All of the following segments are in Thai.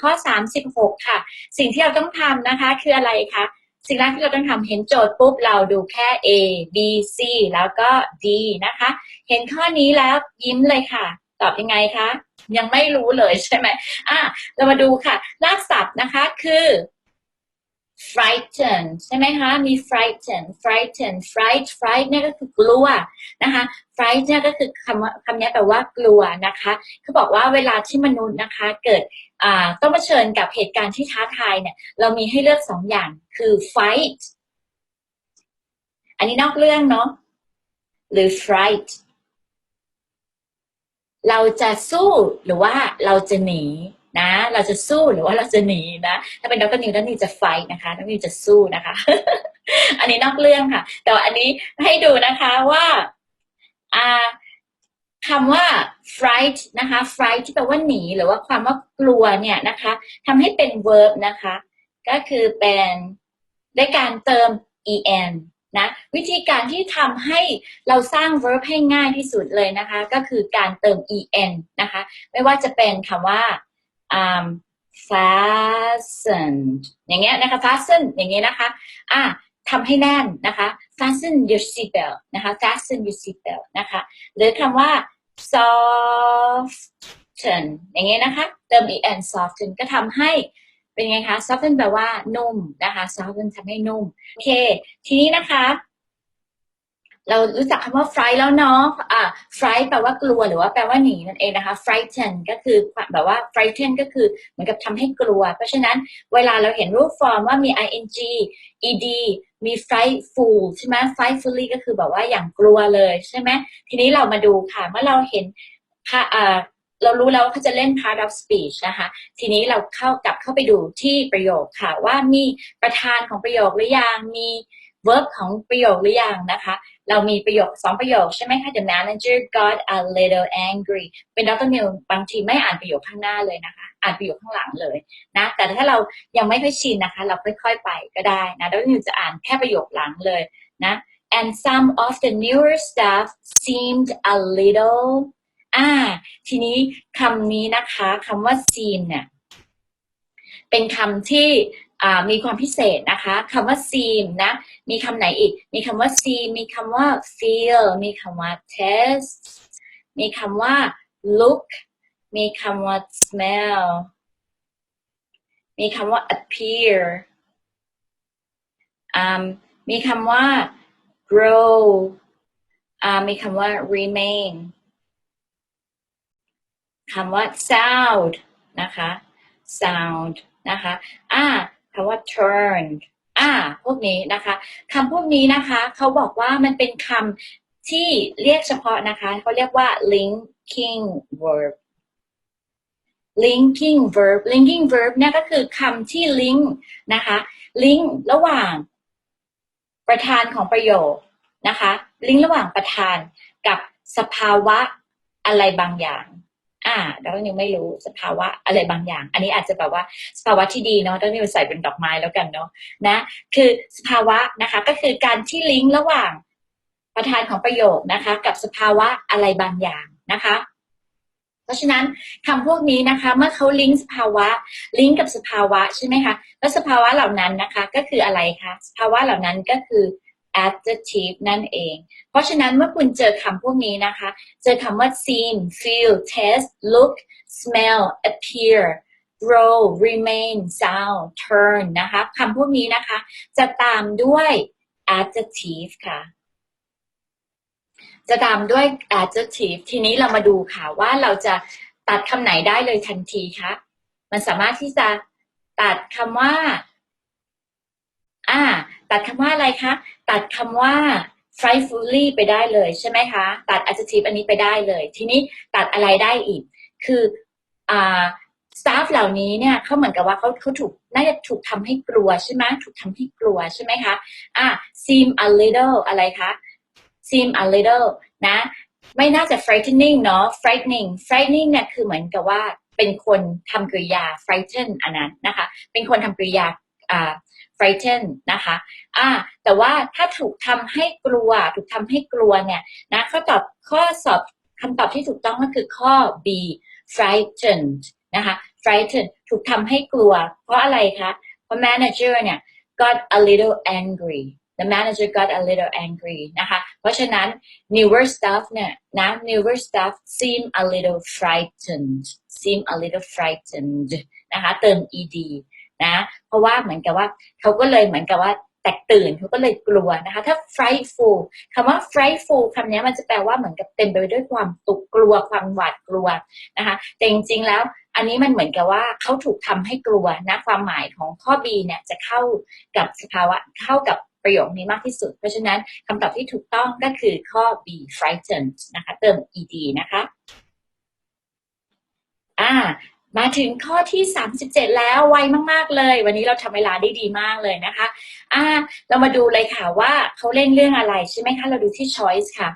ข้อ 36 ค่ะ สิ่งที่เราต้องทำนะคะ คืออะไรคะสิ่งแรกที่เราต้องทำเห็นโจทย์ปุ๊บเราดูแค่ A B C แล้วก็ D นะคะ เห็นข้อนี้แล้วยิ้มเลยค่ะ ตอบยังไงคะ ยังไม่รู้เลยใช่ไหมอะเรามาดูค่ะรากศัพท์นะคะคือ frighten ใช่ไหมคะ มี frighten frighten fright fright เนี่ยก็คือกลัวนะคะ fright เนี่ยก็คือคำคำนี้แปลว่ากลัวนะคะเขาบอกว่าเวลาที่มนุษย์นะคะเกิดต้องเผชิญกับเหตุการณ์ที่ท้าทายเนี่ย เรามีให้เลือกสองอย่างคือ fight อันนี้นอกเรื่องเนาะหรือ fright เราจะสู้หรือว่าเราจะหนี นะ เราจะสู้หรือว่าเราจะหนีนะ ถ้าเป็นดรนิวดรนิวจะไฟนะคะดรนิวจะสู้นะคะ อันนี้นอกเรื่องค่ะ แต่ว่าอันนี้ให้ดูนะคะว่าอ่าคำว่า fright นะคะ fright ที่แปลว่าหนี หรือว่าความว่ากลัวเนี่ยนะคะทำให้เป็น verb นะคะ ก็คือเป็นด้วยการเติม en นะวิธีการที่ทำให้เราสร้าง verb ให้ง่ายที่สุดเลยนะคะ ก็คือการเติม en นะคะ ไม่ว่าจะเป็นคำว่า um, fastened อย่างเงี้ยนะคะ fasten อย่างเงี้ยนะคะ อะทำให้แน่นนะคะ fasten your seatbelt นะคะ fasten your seatbelt นะคะ หรือคำว่า soften อย่างเงี้ยนะคะ เติม en soften ก็ทำให้เป็นไงคะ soften แปลว่านุ่มนะคะ soften ทำให้นุ่ม โอเค ทีนี้นะคะ เรารู้จักคำว่า fright แล้วเนาะอ่า fright แปลว่ากลัวหรือว่าแปลว่าหนีนั่นเองนะคะ frighten ก็คือแบบว่า frighten ก็คือเหมือนกับทำให้กลัว เพราะฉะนั้นเวลาเราเห็นรูปฟอร์มว่ามี ing ed มี frightful ใช่ไหม frightfully ก็คือแบบว่าอย่างกลัวเลยใช่ไหมทีนี้เรามาดูค่ะ เมื่อเราเห็นค่ะอ่าเรารู้แล้วว่าเขาจะเล่น part of speech นะคะ ทีนี้เราเข้ากลับเข้าไปดูที่ประโยคค่ะ ว่ามีประธานของประโยคหรือยังมี verb ของประโยคหรือยังนะคะ เรามีประโยคสองประโยคใช่ไหมคะ The manager got a little angry เป็นดรนิวบางทีไม่อ่านประโยคข้างหน้าเลยนะคะ อ่านประโยคข้างหลังเลยนะ แต่ถ้าเรายังไม่ค่อยชินนะคะ เราค่อยๆไปก็ได้นะดรนิวจะอ่านแค่ประโยคหลังเลยนะ and some of the newer staff seemed a little อ่า ทีนี้คำนี้นะคะคำว่า seem เนี่ยเป็นคำที่ มีความพิเศษนะคะคำว่า seem นะ มีคำไหนอีก มีคำว่า seem มีคำว่า feel มีคำว่า test มีคำว่า look มีคำว่า smell มีคำว่า appear มีคำว่า grow มีคำว่า remain คำว่า sound นะคะ sound นะคะ อ่า คำว่า turn อ่า พวกนี้นะคะคำพวกนี้นะคะเขาบอกว่ามันเป็นคำที่เรียกเฉพาะนะคะเขาเรียกว่า linking verb linking verb linking verb เนี่ยก็คือคำที่ link นะคะ link ระหว่างประธานของประโยคนะคะ link ระหว่างประธานกับสภาวะอะไรบางอย่าง อ่าดรนิวไม่รู้สภาวะอะไรบางอย่าง อันนี้อาจจะแบบว่าสภาวะที่ดีเนาะดรนิวใส่เป็นดอกไม้แล้วกันเนาะนะ คือสภาวะนะคะ ก็คือการที่ลิงก์ระหว่างประธานของประโยคนะคะ กับสภาวะอะไรบางอย่างนะคะ เพราะฉะนั้นคำพวกนี้นะคะ เมื่อเขาลิงก์สภาวะ ลิงก์กับสภาวะใช่ไหมคะแล้วสภาวะเหล่านั้นนะคะ ก็คืออะไรคะสภาวะเหล่านั้นก็คือ adjective นั่นเอง เพราะฉะนั้นเมื่อคุณเจอคำพวกนี้นะคะ เจอคำว่า seem feel taste look smell appear grow remain sound turn นะคะคำพวกนี้นะคะ จะตามด้วย adjective ค่ะ จะตามด้วย adjective ทีนี้เรามาดูค่ะว่าเราจะตัดคำไหนได้เลยทันทีคะมันสามารถที่จะตัดคำว่า อ่า ตัดคำว่าอะไรคะ ตัดคำว่า frightfully ไปได้เลยใช่ไหมคะ ตัด adjective อันนี้ไปได้เลย ทีนี้ตัดอะไรได้อีก คืออ่า staff เหล่านี้เนี่ยเขาเหมือนกับว่าเขาเขาถูกน่าจะถูกทำให้กลัวใช่ไหมถูกทำให้กลัวใช่ไหมคะ อ่า seem a little อะไรคะ seem a little นะ ไม่น่าจะ frightening เนาะ frightening frightening เนี่ยคือเหมือนกับว่าเป็นคนทำกริยา frighten อันนั้นนะคะ เป็นคนทำกริยา อ่า frighten นะคะอ่าแต่ว่าถ้าถูกทำให้กลัว ถูกทำให้กลัวเนี่ยนะข้อตอบข้อสอบคำตอบที่ถูกต้องก็คือข้อ B frightened นะคะ frightened ถูกทำให้กลัว เพราะอะไรคะ เพราะ manager เนี่ย got a little angry the manager got a little angry นะคะ เพราะฉะนั้น newer staff เนี่ยนะ newer staff seem a little frightened seem a little frightened นะคะ เติม ed นะ เพราะว่าเหมือนกับว่าเขาก็เลยเหมือนกับว่าแตกตื่นเขาก็เลยกลัวนะคะ ถ้า frightful คำว่า frightful คำนี้มันจะแปลว่าเหมือนกับเต็มไปด้วยความตุกกลัวความหวาดกลัวนะคะ แต่จริงๆแล้วอันนี้มันเหมือนกับว่าเขาถูกทำให้กลัวนะความหมายของข้อ B เนี่ยจะเข้ากับสภาวะเข้ากับประโยคนี้มากที่สุด เพราะฉะนั้นคำตอบที่ถูกต้องก็คือข้อ B frightened นะคะ เติม ed นะคะ อ่า มาถึงข้อที่ 37 แล้วไวมาก ๆ เลย วันนี้เราทำเวลาได้ดีมากเลยนะคะ อ่า เรามาดูเลยค่ะว่าเขาเล่นเรื่องอะไรใช่ไหมคะ เราดูที่ choice ค่ะ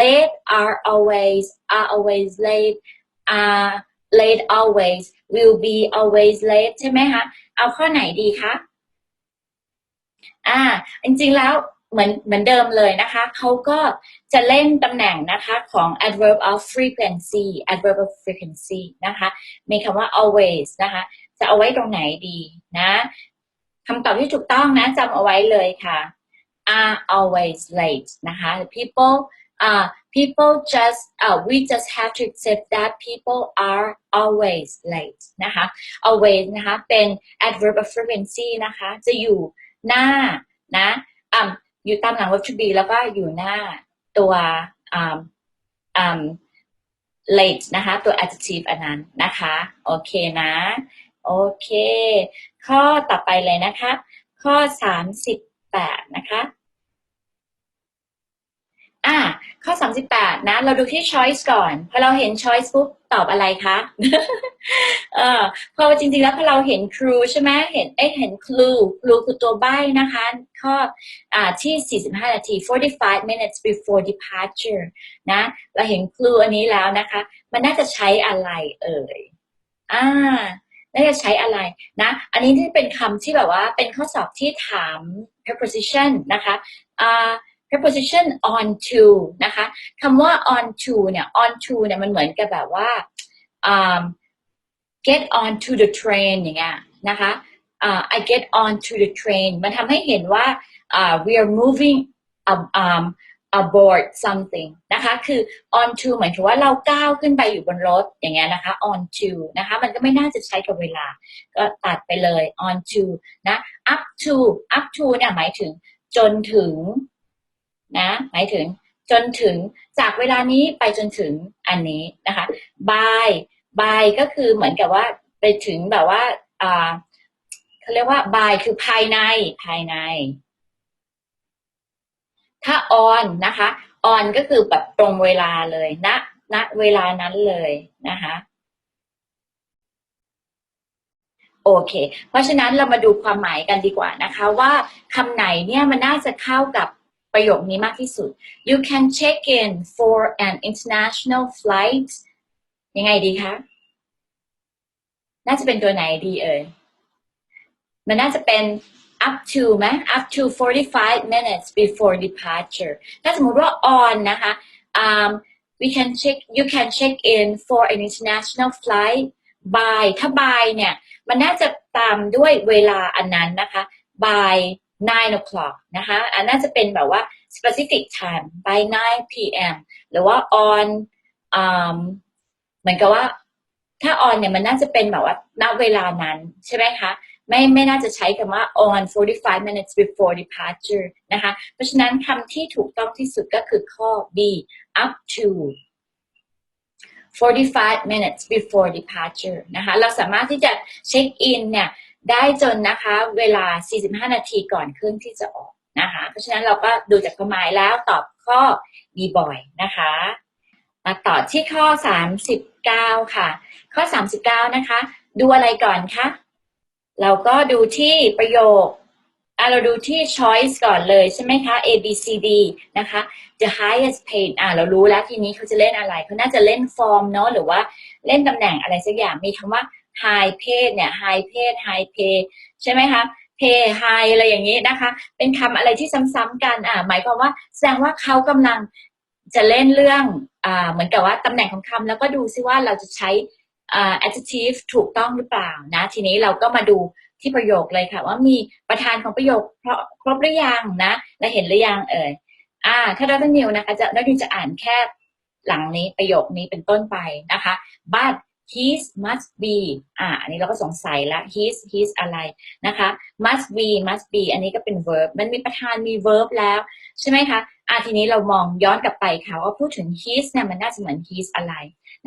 late are always are always late are late always will be always late ใช่ไหมคะ เอาข้อไหนดีคะ อ่า จริง ๆ แล้ว เหมือนเหมือนเดิมเลยนะคะเขาก็จะเล่นตำแหน่งนะคะของ adverb of frequency adverb of frequency นะคะ มีคำว่า always นะคะ จะเอาไว้ตรงไหนดีนะคำตอบที่ถูกต้องนะจำเอาไว้เลยค่ะ are always late นะคะ people uh people just uh we just have to accept that people are always late นะคะ always นะคะ เป็น adverb of frequency นะคะ จะอยู่หน้านะอ่า อยู่ตามหลัง verb to be แล้วก็อยู่หน้าตัวอ่าอ่า late นะคะ ตัว adjective อันนั้นนะคะ โอเคนะ โอเค ข้อต่อไปเลยนะคะ ข้อ 38 นะคะ อ่าข้อ 38 นะ เราดูที่ choice ก่อน พอเราเห็น choice ปุ๊บตอบอะไรคะ เออพอจริงๆแล้วพอเราเห็น clue ใช่ไหมเห็นเอ้เห็น clue clue คือตัวใบ้นะคะ ข้ออ่าที่ 45 นาที 45 minutes before departure นะ เราเห็น clue อันนี้แล้วนะคะ มันน่าจะใช้อะไรเอ่ย อ่าน่าจะใช้อะไรนะ อันนี้ที่เป็นคำที่แบบว่าเป็นข้อสอบที่ถาม preposition นะคะ อ่า preposition on to นะคะคำว่า on to เนี่ย on to เนี่ยมันเหมือนกับแบบว่าอ่า get on to the train อย่างเงี้ยนะคะอ่า I get on to the train มันทำให้เห็นว่าอ่า we are moving um, um, aboard something นะคะ คือ on to หมายถึงว่าเราก้าวขึ้นไปอยู่บนรถอย่างเงี้ยนะคะ on to นะคะ มันก็ไม่น่าจะใช้กับเวลา ก็ตัดไปเลย on to นะ up to up to เนี่ยหมายถึงจนถึง นะหมายถึงจนถึงจากเวลานี้ไปจนถึงอันนี้นะคะ by by ก็คือเหมือนกับว่าไปถึงแบบว่าอ่าเขาเรียกว่า by คือภายในภายใน ถ้า on นะคะ on ก็คือแบบตรงเวลาเลยณณเวลานั้นเลยนะคะโอเค เพราะฉะนั้นเรามาดูความหมายกันดีกว่านะคะ ว่าคำไหนเนี่ยมันน่าจะเข้ากับ ประโยคนี้มากที่สุด you can check in for an international flight ยังไงดีคะ น่าจะเป็นตัวไหนดีเอ่ย มันน่าจะเป็น up to ไหม up to 45 minutes before departure ถ้าสมมติว่า on นะคะ um, we can check you can check in for an international flight by ถ้า by เนี่ย มันน่าจะตามด้วยเวลาอันนั้นนะคะ by 9 o'clock นะคะอันน่าจะเป็นแบบว่า specific time by 9 p.m. หรือว่า on เหมือนกับว่าถ้า on เนี่ยมันน่าจะเป็นแบบว่าณเวลานั้นใช่ไหมคะไม่ไม่น่าจะใช้คำว่า on 45 minutes before departure นะคะ เพราะฉะนั้นคำที่ถูกต้องที่สุดก็คือข้อ B up to 45 minutes before departure นะคะ เราสามารถที่จะเช็คอินเนี่ย ได้จนนะคะเวลา 45 นาทีก่อนเครื่องที่จะออกนะคะ เพราะฉะนั้นเราก็ดูจากความหมายแล้วตอบข้อ B บ่อยนะคะมาต่อที่ข้อ 39 ค่ะ ข้อ 39 นะคะ ดูอะไรก่อนคะ เราก็ดูที่ประโยคอะเราดูที่ choice ก่อนเลยใช่ไหมคะ A B C D นะคะ the highest paid อะเรารู้แล้วทีนี้เขาจะเล่นอะไร เขาน่าจะเล่นฟอร์มเนาะหรือว่าเล่นตำแหน่งอะไรสักอย่างมีคำว่า high paid เนี่ย high paid high pay ใช่ไหมคะ pay high อะไรอย่างนี้นะคะ เป็นคำอะไรที่ซ้ำๆกันอะหมายความว่าแสดงว่าเขากำลังจะเล่นเรื่องอ่าเหมือนกับว่าตำแหน่งของคำแล้วก็ดูซิว่าเราจะใช้อ่า adjective ถูกต้องหรือเปล่านะ ทีนี้เราก็มาดูที่ประโยคเลยค่ะ ว่ามีประธานของประโยคครบครบหรือยังนะ และเห็นหรือยังเอ่ยอ่า ถ้าเราต้องนิวนะคะ จะนักเรียนจะอ่านแค่หลังนี้ประโยคนี้เป็นต้นไปนะคะ but his must be อ่าอันนี้เราก็สงสัยละ his his อะไรนะคะ must be must be อันนี้ก็เป็น verb มันมีประธานมี verb แล้วใช่ไหมคะอ่าทีนี้เรามองย้อนกลับไปค่ะว่าพูดถึง his เนี่ยมันน่าจะเหมือน his อะไร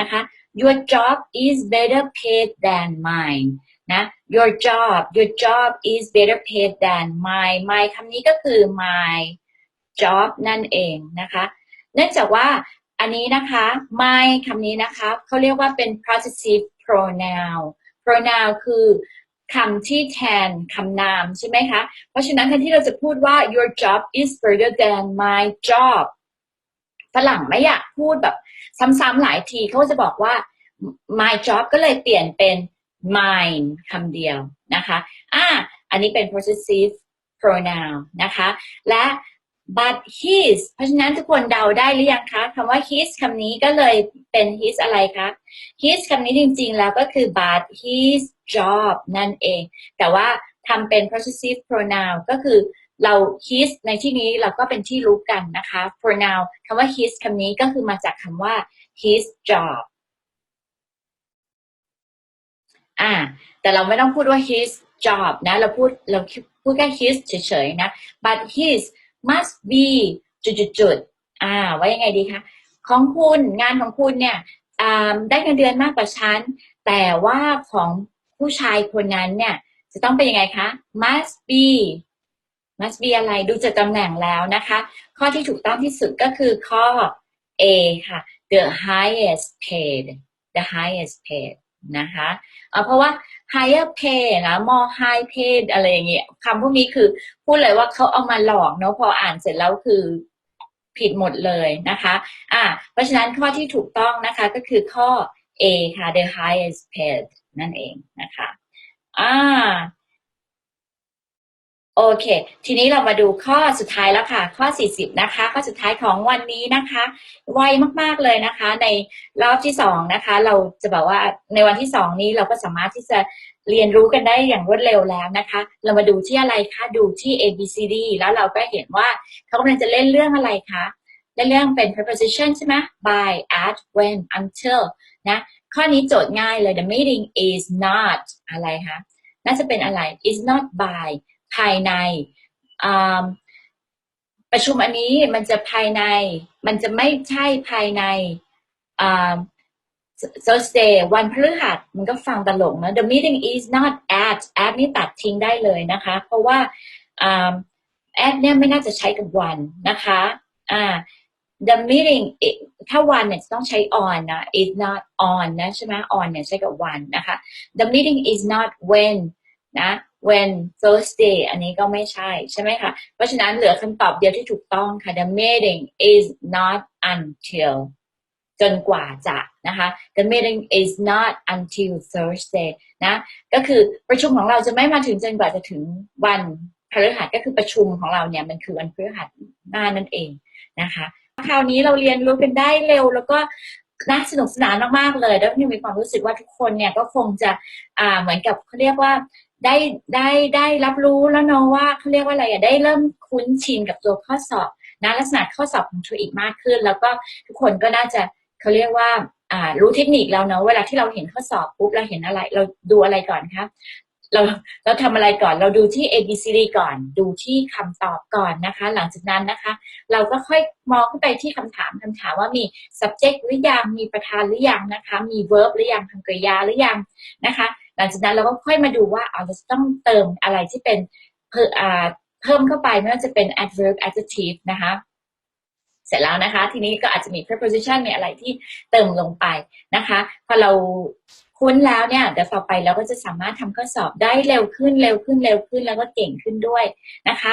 นะคะ your job is better paid than mine นะ your job your job is better paid than mine my คำนี้ก็คือ my job นั่นเองนะคะ เนื่องจากว่า อันนี้นะคะ my คำนี้นะคะเขาเรียกว่าเป็น possessive pronoun pronoun คือคำที่แทนคำนามใช่ไหมคะ เพราะฉะนั้นแทนที่เราจะพูดว่า your job is better than my job ฝรั่งไม่อยากพูดแบบซ้ำๆหลายทีเขาจะบอกว่า my job ก็เลยเปลี่ยนเป็น mine คำเดียวนะคะ อ่า อันนี้เป็น possessive pronoun นะคะ และ but his เพราะฉะนั้นทุกคนเดาได้หรือยังคะคำว่า his คำนี้ก็เลยเป็น his อะไรคะ his คำนี้จริงๆ แล้วก็คือ but his job นั่นเอง แต่ว่าทำเป็น possessive pronoun ก็คือเรา his ในที่นี้เราก็เป็นที่รู้กันนะคะ pronoun คำว่า his คำนี้ก็คือมาจากคำว่า his job อ่า แต่เราไม่ต้องพูดว่า his job นะ เราพูดเราพูดแค่ his เฉยๆนะ but his must be จุดๆอ่าว่ายังไงดีคะของคุณงานของคุณเนี่ยได้เงินเดือนมากกว่าฉัน แต่ว่าของผู้ชายคนนั้นเนี่ย จะต้องเป็นยังไงคะ must be must be อะไรดูจากตำแหน่งแล้วนะคะ ข้อที่ถูกต้องที่สุดก็คือข้อ A ค่ะ the highest paid the highest paid นะคะเเพราะว่า higher pay นะ more high paid อะไรอย่างเงี้ยคำพวกนี้คือพูดเลยว่าเขาเอามาหลอกเนาะพออ่านเสร็จแล้วคือผิดหมดเลยนะคะ อ่า เพราะฉะนั้นข้อที่ถูกต้องนะคะก็คือข้อ A ค่ะ the highest paid นั่นเองนะคะ อ่า โอเค ทีนี้เรามาดูข้อสุดท้ายแล้วค่ะ ข้อ 40 นะคะ ข้อสุดท้ายของวันนี้นะคะ ไวมากๆเลยนะคะ ในรอบที่สองนะคะ เราจะบอกว่าในวันที่สองนี้เราก็สามารถที่จะเรียนรู้กันได้อย่างรวดเร็วแล้วนะคะ เรามาดูที่อะไรคะ ดูที่ A B C D แล้วเราก็เห็นว่าเขากำลังจะเล่นเรื่องอะไรคะ เล่นเรื่องเป็น preposition ใช่ไหม by at when until นะ ข้อนี้โจทย์ง่ายเลย the meeting is not อะไรคะ น่าจะเป็นอะไร is not by ภายในประชุมอันนี้มันจะภายใน มันจะไม่ใช่ภายใน Thursday วันพฤหัสมันก็ฟังตลกนะ the meeting is not at at นี่ตัดทิ้งได้เลยนะคะ เพราะว่า at เนี่ยไม่น่าจะใช้กับวันนะคะอ่า the meeting ถ้าวันเนี่ยต้องใช้ on นะ is not on นะใช่ไหม on เนี่ยใช้กับวันนะคะ the meeting is not when นะ when Thursday อันนี้ก็ไม่ใช่ใช่ไหมคะเพราะฉะนั้นเหลือคำตอบเดียวที่ถูกต้องค่ะ the meeting is not until จนกว่าจะนะคะ the meeting is not until Thursday นะ ก็คือประชุมของเราจะไม่มาถึงจนกว่าจะถึงวันพฤหัสก็คือประชุมของเราเนี่ยมันคือวันพฤหัสหน้านั่นเองนะคะ คราวนี้เราเรียนรู้กันได้เร็วแล้วก็น่าสนุกสนานมากๆเลย แล้วยังมีความรู้สึกว่าทุกคนเนี่ยก็คงจะอ่าเหมือนกับเขาเรียกว่า ได้ได้ได้รับรู้แล้วเนาะว่าเขาเรียกว่าอะไรอะได้เริ่มคุ้นชินกับตัวข้อสอบนะลักษณะข้อสอบของตัวอีกมากขึ้น แล้วก็ทุกคนก็น่าจะเขาเรียกว่าอ่ารู้เทคนิคแล้วเนาะเวลาที่เราเห็นข้อสอบปุ๊บเราเห็นอะไร เราดูอะไรก่อนคะเราเราทำอะไรก่อนเราดูที่ A B C D ก่อน ดูที่คำตอบก่อนนะคะ หลังจากนั้นนะคะ เราก็ค่อยมองขึ้นไปที่คำถามคำถามว่ามี subject หรือยังมีประธานหรือยังนะคะ มี verb หรือยังคำกริยาหรือยังนะคะ หลังจากนั้นเราก็ค่อยมาดูว่าเอาจะต้องเติมอะไรที่เป็นเพิ่มเข้าไปไม่ว่าจะเป็น adverb adjective นะคะเสร็จแล้วนะคะ ทีนี้ก็อาจจะมี preposition มีอะไรที่เติมลงไปนะคะพอเราคุ้นแล้วเนี่ยเดี๋ยวต่อไปเราก็จะสามารถทำข้อสอบได้เร็วขึ้นเร็วขึ้นเร็วขึ้นแล้วก็เก่งขึ้นด้วยนะคะ